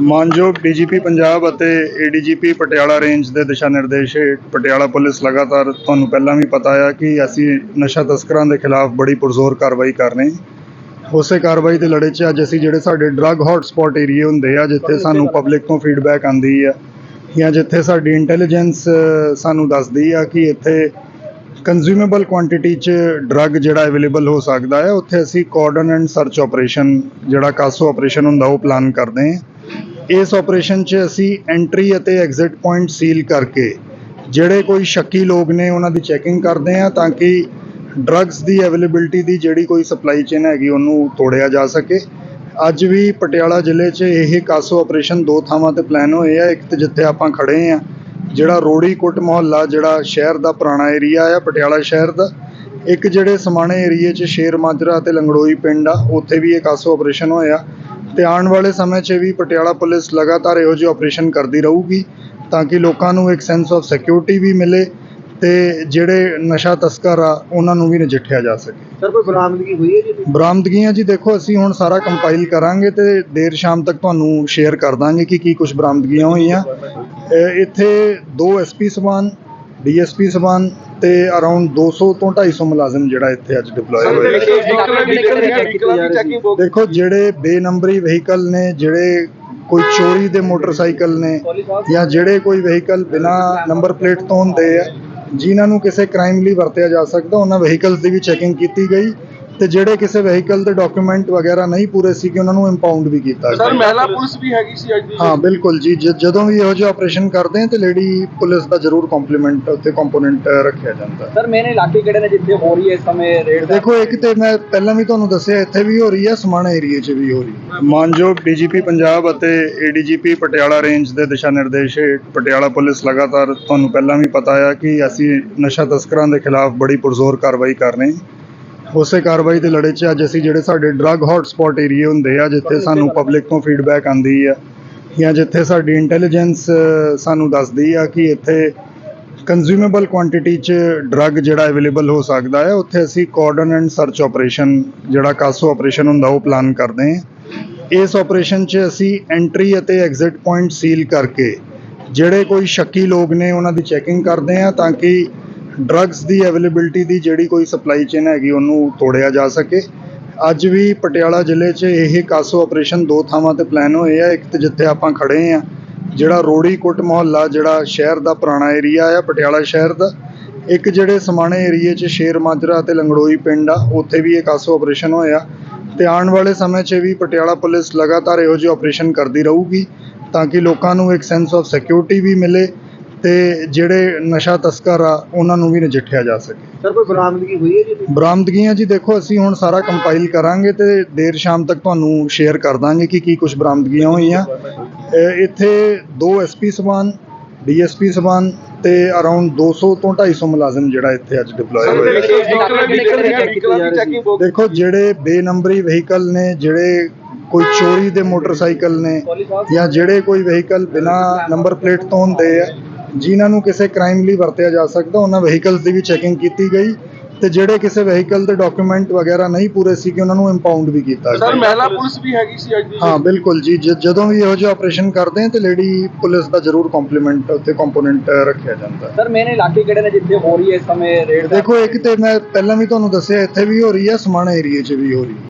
ਮਾਨਯੋਗ ਡੀਜੀਪੀ ਪੰਜਾਬ ਅਤੇ ADGP Patiala range ਦੇ ਦਿਸ਼ਾ ਨਿਰਦੇਸ਼ ਪਟਿਆਲਾ ਪੁਲਿਸ ਲਗਾਤਾਰ ਤੁਹਾਨੂੰ ਪਹਿਲਾਂ ਵੀ ਪਤਾ ਆ ਕਿ ਅਸੀਂ ਨਸ਼ਾ ਤਸਕਰਾਂ ਦੇ ਖਿਲਾਫ ਬੜੀ ਪੁਰਜ਼ੋਰ ਕਾਰਵਾਈ ਕਰ ਰਹੇ ਹਾਂ। ਉਸੇ ਕਾਰਵਾਈ ਦੇ ਲੜੇ 'ਚ ਅੱਜ ਅਸੀਂ ਜਿਹੜੇ ਸਾਡੇ ਡਰੱਗ ਹੌਟਸਪੌਟ ਏਰੀਏ ਹੁੰਦੇ ਆ, ਜਿੱਥੇ ਸਾਨੂੰ ਪਬਲਿਕ ਤੋਂ ਫੀਡਬੈਕ ਆਂਦੀ ਆ ਜਾਂ ਜਿੱਥੇ ਸਾਡੀ ਇੰਟੈਲੀਜੈਂਸ ਸਾਨੂੰ ਦੱਸਦੀ ਆ ਕਿ ਇੱਥੇ ਕੰਜ਼ਿਊਮੇਬਲ ਕੁਆਂਟੀਟੀ 'ਚ ਡਰੱਗ ਜਿਹੜਾ ਅਵੇਲੇਬਲ ਹੋ ਸਕਦਾ ਹੈ ਉੱਥੇ ਅਸੀਂ ਕੋਰਡਨ ਸਰਚ ਆਪਰੇਸ਼ਨ ਜਿਹੜਾ ਕਾਸੋ ਆਪਰੇਸ਼ਨ ਹੁੰਦਾ ਉਹ ਪਲਾਨ ਕਰਦੇ ਹਾਂ। ਇਸ ਆਪਰੇਸ਼ਨ 'ਚ ਅਸੀਂ ਐਂਟਰੀ ਅਤੇ ਐਗਜ਼ਿਟ ਪੁਆਇੰਟ ਸੀਲ ਕਰਕੇ ਜਿਹੜੇ ਕੋਈ ਸ਼ੱਕੀ ਲੋਕ ਨੇ ਉਹਨਾਂ ਦੀ ਚੈਕਿੰਗ ਕਰਦੇ ਹਾਂ ਤਾਂ ਕਿ ਡਰੱਗਸ ਦੀ ਅਵੇਲੇਬਿਲਟੀ ਦੀ ਜਿਹੜੀ ਕੋਈ ਸਪਲਾਈ ਚੇਨ ਹੈਗੀ ਉਹਨੂੰ ਤੋੜਿਆ ਜਾ ਸਕੇ। ਅੱਜ ਵੀ ਪਟਿਆਲਾ ਜ਼ਿਲ੍ਹੇ 'ਚ ਇਹ ਕਾਸੋ ਆਪਰੇਸ਼ਨ ਦੋ ਥਾਵਾਂ ਤੇ ਪਲਾਨ ਹੋਏ ਆ, ਇੱਕ ਤੇ ਜਿੱਥੇ ਆਪਾਂ ਖੜੇ ਆ ਜਿਹੜਾ ਰੋੜੀ ਕੁੱਟ ਮੁਹੱਲਾ, ਜਿਹੜਾ ਸ਼ਹਿਰ ਦਾ ਪੁਰਾਣਾ ਏਰੀਆ ਆ, ਪਟਿਆਲਾ ਸ਼ਹਿਰ ਦਾ, ਇੱਕ ਜਿਹੜੇ ਸਮਾਣੇ ਏਰੀਏ 'ਚ ਸ਼ੇਰ ਮਾਜਰਾ ਤੇ ਲੰਗੜੋਈ ਪਿੰਡ ਆ, ਉੱਥੇ ਵੀ ਇਹ ਕਾਸੋ ਆਪਰੇਸ਼ਨ ਹੋਇਆ। ਤੇ ਆਉਣ ਵਾਲੇ ਸਮੇਂ 'ਚ ਵੀ ਪਟਿਆਲਾ ਪੁਲਿਸ ਲਗਾਤਾਰ ਇਹੋ ਜਿਹੇ ਆਪਰੇਸ਼ਨ ਕਰਦੀ ਰਹੂਗੀ ਤਾਂ ਕਿ ਲੋਕਾਂ ਨੂੰ ਇੱਕ ਸੈਂਸ ਆਫ ਸਿਕਿਉਰਿਟੀ ਵੀ ਮਿਲੇ ਤੇ ਜਿਹੜੇ ਨਸ਼ਾ ਤਸਕਰ ਆ ਉਹਨਾਂ ਨੂੰ ਵੀ ਨਜਿੱਠਿਆ ਜਾ ਸਕੇ। ਸਰ ਕੋਈ ਬਰਾਮਦਗੀ ਹੋਈ ਹੈ ਜੀ ਬਰਾਮਦਗੀਆਂ ਜੀ ਦੇਖੋ ਅਸੀਂ ਹੁਣ ਸਾਰਾ ਕੰਪਾਈਲ ਕਰਾਂਗੇ ਤੇ ਦੇਰ ਸ਼ਾਮ ਤੱਕ ਤੁਹਾਨੂੰ ਸ਼ੇਅਰ ਕਰ ਦਾਂਗੇ ਕਿ ਕੀ ਕੁਝ ਬਰਾਮਦਗੀਆਂ ਹੋਈਆਂ। ਇੱਥੇ ਦੋ ਐਸਪੀ ਸਬਾਨ ਡੀਐਸਪੀ ਸਬਾਨ ਤੇ ਅਰਾਊਂਡ 200 ਤੋਂ 250 ਮੁਲਾਜ਼ਮ ਜਿਹੜਾ ਇੱਥੇ ਅੱਜ ਡਿਪਲੋਏ ਹੋਏ ਆ। ਦੇਖੋ ਜਿਹੜੇ ਬੇਨੰਬਰੀ ਵਹੀਕਲ ਨੇ ਜਿਹੜੇ ਕੋਈ ਚੋਰੀ ਦੇ ਮੋਟਰਸਾਈਕਲ ਨੇ ਜਾਂ ਜਿਹੜੇ ਕੋਈ ਵਹੀਕਲ ਬਿਨਾ ਨੰਬਰ ਪਲੇਟ ਤੋਂ ਹੁੰਦੇ ਆ ਜਿਨ੍ਹਾਂ ਨੂੰ ਕਿਸੇ ਕ੍ਰਾਈਮ ਲਈ ਵਰਤਿਆ ਜਾ ਸਕਦਾ ਉਹਨਾਂ ਵਹੀਕਲਸ ਦੀ ਵੀ ਚੈਕਿੰਗ ਕੀਤੀ ਗਈ ਤੇ ਜਿਹੜੇ ਕਿਸੇ ਵਹੀਕਲ ਦੇ ਡਾਕੂਮੈਂਟ ਵਗੈਰਾ ਨਹੀਂ ਪੂਰੇ ਸੀ ਕਿ ਉਹਨਾਂ ਨੂੰ ਇੰਪਾਊਂਡ ਵੀ ਕੀਤਾ ਸਰ ਗਿਆ ਮਹਿਲਾ ਪੁਲਿਸ ਵੀ ਹੈਗੀ ਸੀ ਅੱਜ ਦੀ ਹਾਂ ਬਿਲਕੁਲ ਜੀ। ਜ- ਜਦੋਂ ਵੀ ਇਹੋ ਜਿਹੇ ਆਪਰੇਸ਼ਨ ਕਰਦੇ ਹਾਂ ਤੇ ਲੇਡੀ ਪੁਲਿਸ ਦਾ ਜ਼ਰੂਰ ਕੰਪਲੀਮੈਂਟ ਉੱਤੇ ਕੰਪੋਨੈਂਟ ਰੱਖਿਆ ਜਾਂਦਾ। ਹੈ ਸਰ ਮੇਨ ਇਲਾਕੇ ਕਿਹੜੇ ਨੇ ਜਿੱਥੇ ਹੋ ਰਹੀ ਹੈ ਇਸ ਸਮੇਂ ਰੇਡ ਦਾ? ਦੇਖੋ ਇੱਕ ਤੇ ਮੈਂ ਪਹਿਲਾਂ ਵੀ ਤੁਹਾਨੂੰ ਦੱਸਿਆ ਇੱਥੇ ਵੀ ਹੋ ਰਹੀ ਹੈ ਸਮਾਣਾ ਏਰੀਏ 'ਚ ਵੀ ਹੋ ਰਹੀ ਹੈ। ਮਾਨਯੋਗ ਡੀਜੀਪੀ ਪੰਜਾਬ ਅਤੇ ਏਡੀਜੀਪੀ ਪਟਿਆਲਾ ਰੇਂਜ ਦੇ ਦਿਸ਼ਾ ਨਿਰਦੇਸ਼ ਹੇਠ ਪਟਿਆਲਾ ਪੁਲਿਸ ਲਗਾਤਾਰ ਤੁਹਾਨੂੰ ਪਹਿਲਾਂ ਵੀ ਪਤਾ ਆ ਕਿ ਅਸੀਂ ਨਸ਼ਾ ਤਸਕਰਾਂ ਦੇ ਖਿਲਾਫ ਬੜੀ ਪੁਰਜ਼ੋਰ ਕਾਰਵਾਈ ਕਰ ਰਹੇ ਹਾਂ। ਉਸੇ ਕਾਰਵਾਈ ਦੇ ਲੜੇ 'ਚ ਅੱਜ ਅਸੀਂ ਜਿਹੜੇ ਸਾਡੇ ਡਰੱਗ ਹੌਟਸਪੌਟ ਏਰੀਏ ਹੁੰਦੇ ਆ ਜਿੱਥੇ ਸਾਨੂੰ ਪਬਲਿਕ ਤੋਂ ਫੀਡਬੈਕ ਆਂਦੀ ਆ ਜਾਂ ਜਿੱਥੇ ਸਾਡੀ ਇੰਟੈਲੀਜੈਂਸ ਸਾਨੂੰ ਦੱਸਦੀ ਆ ਕਿ ਇੱਥੇ ਕੰਜ਼ਿਊਮੇਬਲ ਕੁਆਂਟੀਟੀ 'ਚ ਡਰੱਗ ਜਿਹੜਾ ਅਵੇਲੇਬਲ ਹੋ ਸਕਦਾ ਹੈ ਉੱਥੇ ਅਸੀਂ ਕੋਰਡਨ ਐਂਡ ਸਰਚ ਆਪਰੇਸ਼ਨ ਜਿਹੜਾ ਕਾਸੋ ਆਪਰੇਸ਼ਨ ਹੁੰਦਾ ਉਹ ਪਲਾਨ ਕਰਦੇ ਹਾਂ ਇਸ ਆਪਰੇਸ਼ਨ 'ਚ ਅਸੀਂ ਐਂਟਰੀ ਅਤੇ ਐਗਜ਼ਿਟ ਪੁਆਇੰਟ ਸੀਲ ਕਰਕੇ ਜਿਹੜੇ ਕੋਈ ਸ਼ੱਕੀ ਲੋਕ ਨੇ ਉਹਨਾਂ ਦੀ ਚੈਕਿੰਗ ਕਰਦੇ ਹਾਂ ਤਾਂ ਕਿ ਡਰੱਗਸ ਦੀ ਅਵੇਲੇਬਿਲਟੀ ਦੀ ਜਿਹੜੀ ਕੋਈ ਸਪਲਾਈ ਚੇਨ ਹੈਗੀ, ਉਹਨੂੰ ਤੋੜਿਆ ਜਾ ਸਕੇ। ਅੱਜ ਵੀ ਪਟਿਆਲਾ ਜ਼ਿਲ੍ਹੇ 'ਚ ਇਹ ਕਾਸੋ ਆਪਰੇਸ਼ਨ ਦੋ ਥਾਵਾਂ ਤੇ ਪਲਾਨ ਹੋਏ ਆ। ਇੱਕ ਤੇ ਜਿੱਥੇ ਆਪਾਂ ਖੜੇ ਆ, ਜਿਹੜਾ ਰੋੜੀ ਕੁੱਟ ਮੁਹੱਲਾ, ਜਿਹੜਾ ਸ਼ਹਿਰ ਦਾ ਪੁਰਾਣਾ ਏਰੀਆ ਆ, ਪਟਿਆਲਾ ਸ਼ਹਿਰ ਦਾ। ਇੱਕ ਜਿਹੜੇ ਸਮਾਣੇ ਏਰੀਏ 'ਚ ਸ਼ੇਰ ਮਾਜਰਾ ਤੇ ਲੰਗੜੋਈ ਪਿੰਡ ਆ, ਉੱਥੇ ਵੀ ਇਹ ਕਾਸੋ ਆਪਰੇਸ਼ਨ ਹੋਇਆ ਤੇ ਆਉਣ ਵਾਲੇ ਸਮੇਂ 'ਚ ਵੀ ਪਟਿਆਲਾ ਪੁਲਿਸ ਲਗਾਤਾਰ ਇਹੋ ਜਿਹੇ ਆਪਰੇਸ਼ਨ ਕਰਦੀ ਰਹੂਗੀ, ਤਾਂ ਕਿ ਲੋਕਾਂ ਨੂੰ ਇੱਕ ਸੈਂਸ ਆਫ ਸਿਕਿਉਰਿਟੀ ਵੀ ਮਿਲੇ। ਤੇ ਜਿਹੜੇ ਨਸ਼ਾ ਤਸਕਰ ਆ ਉਹਨਾਂ ਨੂੰ ਵੀ ਨਜਿੱਠਿਆ ਜਾ ਸਕੇ। ਸਰ ਕੋਈ ਬਰਾਮਦਗੀ ਹੋਈ ਹੈ ਜੀ ਬਰਾਮਦਗੀਆਂ ਜੀ ਦੇਖੋ ਅਸੀਂ ਹੁਣ ਸਾਰਾ ਕੰਪਾਈਲ ਕਰਾਂਗੇ ਤੇ ਦੇਰ ਸ਼ਾਮ ਤੱਕ ਤੁਹਾਨੂੰ ਸ਼ੇਅਰ ਕਰ ਦਾਂਗੇ ਕਿ ਕੀ ਕੁਝ ਬਰਾਮਦਗੀਆਂ ਹੋਈਆਂ। ਇਹ ਇੱਥੇ ਦੋ ਐਸਪੀ ਸਬਾਨ ਡੀਐਸਪੀ ਸਬਾਨ ਤੇ ਅਰਾਊਂਡ 200 ਤੋਂ 250 ਮੁਲਾਜ਼ਮ ਜਿਹੜਾ ਇੱਥੇ ਅੱਜ ਡਿਪਲੋਏ ਹੋਏ ਆ। ਦੇਖੋ ਜਿਹੜੇ ਬੇਨੰਬਰੀ ਵਹੀਕਲ ਨੇ ਜਿਹੜੇ ਕੋਈ ਚੋਰੀ ਦੇ ਮੋਟਰਸਾਈਕਲ ਨੇ ਜਾਂ ਜਿਹੜੇ ਕੋਈ ਵਹੀਕਲ ਬਿਨਾ ਨੰਬਰ ਪਲੇਟ ਤੋਂ ਹੁੰਦੇ ਆ ਜਿਨ੍ਹਾਂ ਨੂੰ ਕਿਸੇ ਕ੍ਰਾਈਮ ਲਈ ਵਰਤਿਆ ਜਾ ਸਕਦਾ ਉਹਨਾਂ ਵਹੀਕਲਸ ਦੀ ਵੀ ਚੈਕਿੰਗ ਕੀਤੀ ਗਈ ਤੇ ਜਿਹੜੇ ਕਿਸੇ ਵਹੀਕਲ ਦੇ ਡਾਕੂਮੈਂਟ ਵਗੈਰਾ ਨਹੀਂ ਪੂਰੇ ਸੀ ਕਿ ਉਹਨਾਂ ਨੂੰ ਇੰਪਾਊਂਡ ਵੀ ਕੀਤਾ ਸਰ ਮਹਿਲਾ ਪੁਲਿਸ ਵੀ ਹੈਗੀ ਸੀ ਅੱਜ ਦੀ ਹਾਂ ਬਿਲਕੁਲ ਜੀ। ਜ- ਜਦੋਂ ਵੀ ਇਹੋ ਜਿਹੇ ਆਪਰੇਸ਼ਨ ਕਰਦੇ ਹਾਂ ਤੇ ਲੇਡੀ ਪੁਲਿਸ ਦਾ ਜ਼ਰੂਰ ਕੰਪਲੀਮੈਂਟ ਉੱਤੇ ਕੰਪੋਨੈਂਟ ਰੱਖਿਆ ਜਾਂਦਾ। ਹੈ ਸਰ ਮੇਨ ਇਲਾਕੇ ਕਿਹੜੇ ਨੇ ਜਿੱਥੇ ਹੋ ਰਹੀ ਹੈ ਇਸ ਸਮੇਂ ਰੇਡ ਦਾ? ਦੇਖੋ ਇੱਕ ਤੇ ਮੈਂ ਪਹਿਲਾਂ ਵੀ ਤੁਹਾਨੂੰ ਦੱਸਿਆ ਇੱਥੇ ਵੀ ਹੋ ਰਹੀ ਹੈ ਸਮਾਣਾ ਏਰੀਏ 'ਚ ਵੀ ਹੋ ਰਹੀ ਹੈ।